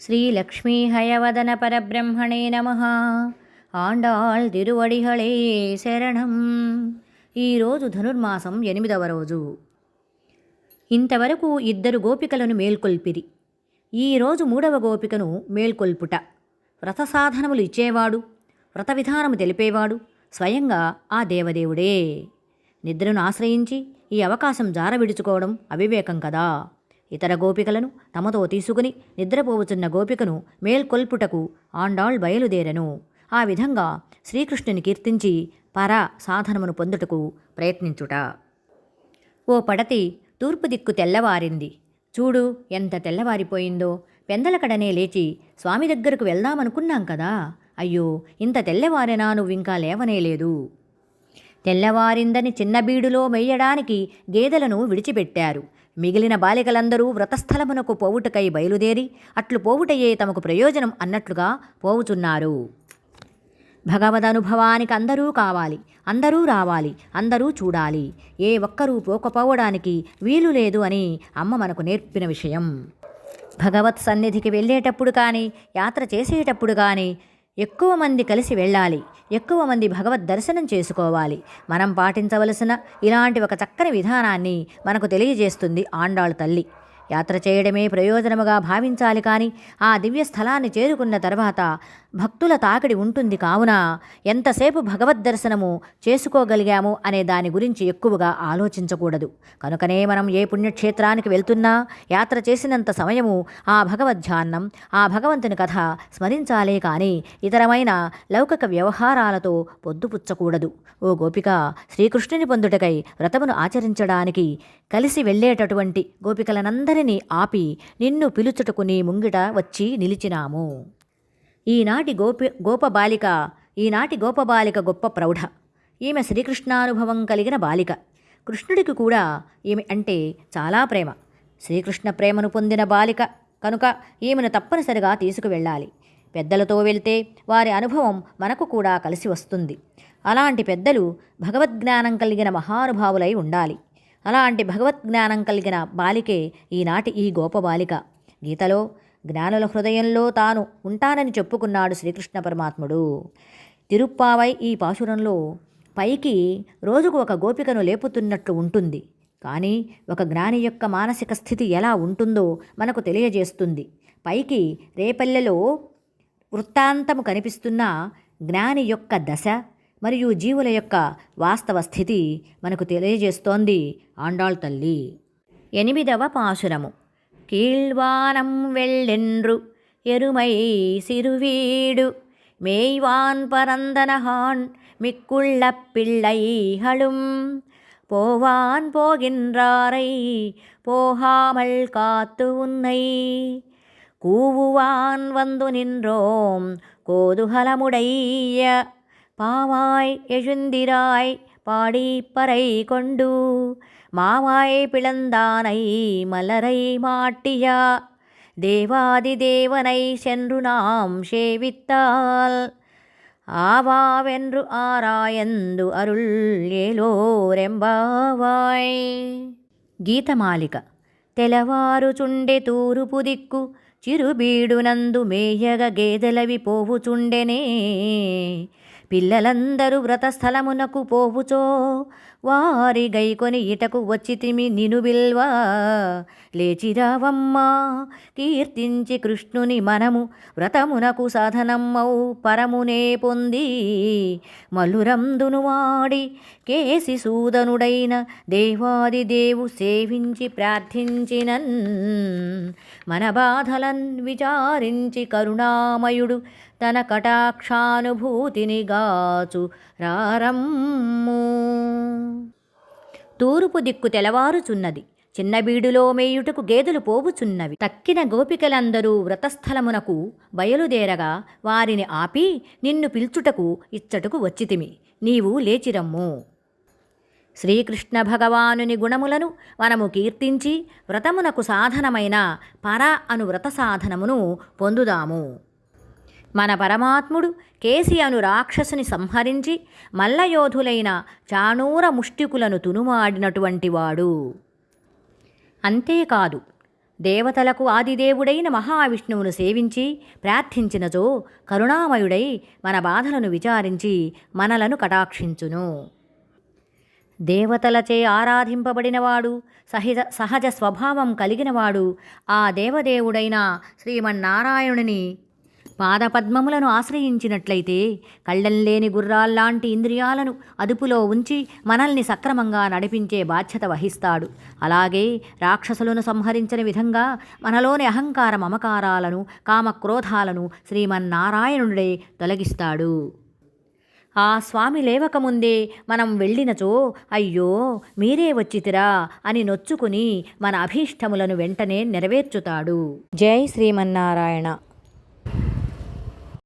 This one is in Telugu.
శ్రీలక్ష్మీహయవదన పరబ్రహ్మణే నమ ఆండాళ్ తిరువడిహళే శరణం ఈరోజు ధనుర్మాసం ఎనిమిదవ రోజు. ఇంతవరకు ఇద్దరు గోపికలను మేల్కొల్పిరి. ఈరోజు మూడవ గోపికను మేల్కొల్పుట. వ్రత సాధనములు ఇచ్చేవాడు వ్రత విధానము తెలిపేవాడు స్వయంగా ఆ దేవదేవుడే. నిద్రను ఆశ్రయించి ఈ అవకాశం జారవిడుచుకోవడం అవివేకం కదా. ఇతర గోపికలను తమతో తీసుకుని నిద్రపోవుచున్న గోపికను మేల్కొల్పుటకు ఆండాళ్ బయలుదేరెను. ఆ విధంగా శ్రీకృష్ణుని కీర్తించి పర సాధనమును పొందుటకు ప్రయత్నించుట. ఓ పడతి తూర్పు దిక్కు తెల్లవారింది. చూడు ఎంత తెల్లవారిపోయిందో. పెందలకడనే లేచి స్వామి దగ్గరకు వెళ్దామనుకున్నాం కదా. అయ్యో ఇంత తెల్లవారేనా నువ్వింకా లేవనేలేదు. తెల్లవారిందని చిన్న బీడులో మెయ్యడానికి గేదెలను విడిచిపెట్టారు. మిగిలిన బాలికలందరూ వ్రతస్థలమునకు పోవుటకై బయలుదేరి అట్లు పోవుటయే తమకు ప్రయోజనం అన్నట్లుగా పోవుచున్నారు. భగవదనుభవానికి అందరూ కావాలి అందరూ రావాలి అందరూ చూడాలి. ఏ ఒక్కరూ పోకపోవడానికి వీలు లేదు అని అమ్మ మనకు నేర్పిన విషయం. భగవత్ సన్నిధికి వెళ్ళేటప్పుడు కానీ యాత్ర చేసేటప్పుడు కానీ ఎక్కువ మంది కలిసి వెళ్ళాలి. ఎక్కువ మంది భగవద్ దర్శనం చేసుకోవాలి. మనం పాటించవలసిన ఇలాంటి ఒక చక్కని విధానాన్ని మనకు తెలియజేస్తుంది ఆండాళ్ తల్లి. యాత్ర చేయడమే ప్రయోజనముగా భావించాలి కానీ ఆ దివ్య స్థలాన్ని చేరుకున్న తర్వాత భక్తుల తాకిడి ఉంటుంది కావున ఎంతసేపు భగవద్ దర్శనము చేసుకోగలిగాము అనే దాని గురించి ఎక్కువగా ఆలోచించకూడదు. కనుకనే మనం ఏ పుణ్యక్షేత్రానికి వెళ్తున్నా యాత్ర చేసినంత సమయము ఆ భగవద్ధ్యాన్నం ఆ భగవంతుని కథ స్మరించాలే కానీ ఇతరమైన లౌకిక వ్యవహారాలతో పొద్దుపుచ్చకూడదు. ఓ గోపిక శ్రీకృష్ణుని పొందుటకై వ్రతమును ఆచరించడానికి కలిసి వెళ్ళేటటువంటి గోపికలనందరినీ ఆపి నిన్ను పిలుచుటకు నీ ముంగిట వచ్చి నిలిచినాము. ఈనాటి గోపి గోపబాలిక ఈనాటి గోపబాలిక గొప్ప ప్రౌఢ. ఈమె శ్రీకృష్ణానుభవం కలిగిన బాలిక. కృష్ణుడికి కూడా ఈమె అంటే చాలా ప్రేమ. శ్రీకృష్ణ ప్రేమను పొందిన బాలిక. కనుక ఈమెను తప్పనిసరిగా తీసుకువెళ్ళాలి. పెద్దలతో వెళ్తే వారి అనుభవం మనకు కూడా కలిసి వస్తుంది. అలాంటి పెద్దలు భగవద్జ్ఞానం కలిగిన మహానుభావులై ఉండాలి. అలాంటి భగవద్జ్ఞానం కలిగిన బాలికే ఈనాటి ఈ గోపబాలిక. గీతలో జ్ఞానుల హృదయంలో తాను ఉంటానని చెప్పుకున్నాడు శ్రీకృష్ణ పరమాత్ముడు. తిరుప్పావై ఈ పాశురంలో పైకి రోజుకు ఒక గోపికను లేపుతున్నట్లు ఉంటుంది. కానీ ఒక జ్ఞాని యొక్క మానసిక స్థితి ఎలా ఉంటుందో మనకు తెలియజేస్తుంది. పైకి రేపల్లెలో వృత్తాంతము కనిపిస్తున్న జ్ఞాని యొక్క దశ మరియు జీవుల యొక్క వాస్తవ స్థితి మనకు తెలియజేస్తోంది ఆండాళ్ తల్లి. ఎనిమిదవ పాశురము. கீழ்வானம் வெள்ளென்று எருமை சிறுவீடு. மேய்வான் பரந்தனகான் மிக்குள்ள பிள்ளைகளும். போவான் போகின்றாரை போகாமல் காத்து உன்னை. கூவுவான் வந்து நின்றோம் கோதுகலமுடைய. பாவாய் எழுந்திராய் பாடிப்பறை கொண்டு மாவாய் பிளந்தானை மலரை மாட்டியா தேவாதி தேவனை சென்று நாம் சேவித்தால் ఆవావెన్రు ఆరాయందు అరుల్ ఏలోరెంబావాయ్ గీతమాలిక తెలవారుచుండె తూరుపు దిక్కు చిరుబీడునందు మేయగ గేదెలవి పోవుచుండెనే పిల్లలందరూ వ్రతస్థలమునకు పోవుచో. వారి గైకొని ఇటకు వచ్చితిమి నిను బిల్వా లేచిరావమ్మా కీర్తించి కృష్ణుని మనము వ్రతమునకు సాధనమ్మౌ పరమునే పొంది. మల్లురందును వాడి కేసి సూదనుడైన దేవాది దేవు సేవించి ప్రార్థించినన్. మన బాధలన్ విచారించి కరుణామయుడు తన కటాక్షానుభూతిని గాచు రారమ్ము. తూర్పు దిక్కు తెలవారుచున్నది. చిన్న బీడులో మేయుటకు గేదెలు పోవుచున్నవి. తక్కిన గోపికలందరూ వ్రతస్థలమునకు బయలుదేరగా వారిని ఆపి నిన్ను పిల్చుటకు ఇచ్చటకు వచ్చితిమి. నీవు లేచిరమ్ము. శ్రీకృష్ణ భగవానుని గుణములను మనము కీర్తించి వ్రతమునకు సాధనమైన పర అను వ్రత సాధనమును పొందుదాము. మన పరమాత్ముడు కేసి అను రాక్షసుని సంహరించి మల్లయోధులైన చాణూర ముష్టికులను తునుమాడినటువంటి వాడు. అంతేకాదు దేవతలకు ఆదిదేవుడైన మహావిష్ణువును సేవించి ప్రార్థించినచో కరుణామయుడై మన బాధలను విచారించి మనలను కటాక్షించును. దేవతలచే ఆరాధింపబడినవాడు సహిజ సహజ స్వభావం కలిగినవాడు ఆ దేవదేవుడైన శ్రీమన్నారాయణుని పాదపద్మములను ఆశ్రయించినట్లయితే కళ్ళంలేని గుర్రాల్లాంటి ఇంద్రియాలను అదుపులో ఉంచి మనల్ని సక్రమంగా నడిపించే బాధ్యత వహిస్తాడు. అలాగే రాక్షసులను సంహరించని విధంగా మనలోని అహంకార మమకారాలను కామక్రోధాలను శ్రీమన్నారాయణుడే తొలగిస్తాడు. ఆ స్వామి లేవకముందే మనం వెళ్ళినచో అయ్యో మీరే వచ్చితిరా అని నొచ్చుకుని మన అభీష్టములను వెంటనే నెరవేర్చుతాడు. జై శ్రీమన్నారాయణ.